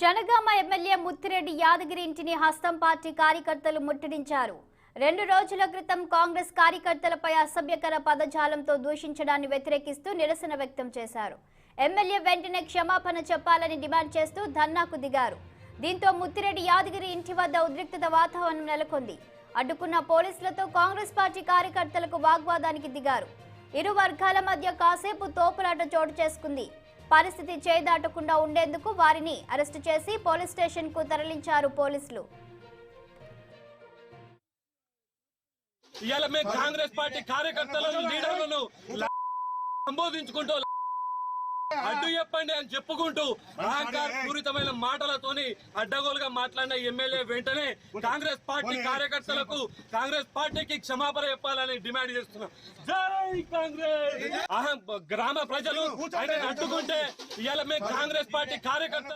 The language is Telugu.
జనగామ ఎమ్మెల్యే ముత్తిరెడ్డి యాదగిరి ఇంటిని హస్తం పార్టీ కార్యకర్తలు ముట్టడించారు. రెండు రోజుల క్రితం కాంగ్రెస్ కార్యకర్తలపై అసభ్యకర పదజాలంతో దూషించడాన్ని వ్యతిరేకిస్తూ నిరసన వ్యక్తం చేశారు. ఎమ్మెల్యే వెంటనే క్షమాపణ చెప్పాలని డిమాండ్ చేస్తూ ధర్నాకు దిగారు. దీంతో ముత్తిరెడ్డి యాదగిరి ఇంటి వద్ద ఉద్రిక్తత వాతావరణం నెలకొంది. అడ్డుకున్న పోలీసులతో కాంగ్రెస్ పార్టీ కార్యకర్తలకు వాగ్వాదానికి దిగారు. ఇరు వర్గాల మధ్య కాసేపు తోపులాట చోటు చేసుకుంది. పరిస్థితి చేదాటకుండా ఉండేందుకు వారిని అరెస్టు చేసి పోలీస్ స్టేషన్కు తరలించారు పోలీసులు. ఇవాళ మేము కాంగ్రెస్ పార్టీ కార్యకర్తలను లీడర్లను సంబోధించుకుంటూ అడ్డు చెప్పండి అని చెప్పుకుంటూ అహంకార పూరితమైన మాటలతోని అడ్డగోలుగా మాట్లాడిన ఎమ్మెల్యే వెంటనే కాంగ్రెస్ పార్టీ కార్యకర్తలకు కాంగ్రెస్ పార్టీకి క్షమాపణ చెప్పాలని డిమాండ్ చేస్తున్నాం. జై కాంగ్రెస్! అహం గ్రామ ప్రజలు అడ్డుకుంటే ఇవాళ మేము కాంగ్రెస్ పార్టీ కార్యకర్తలు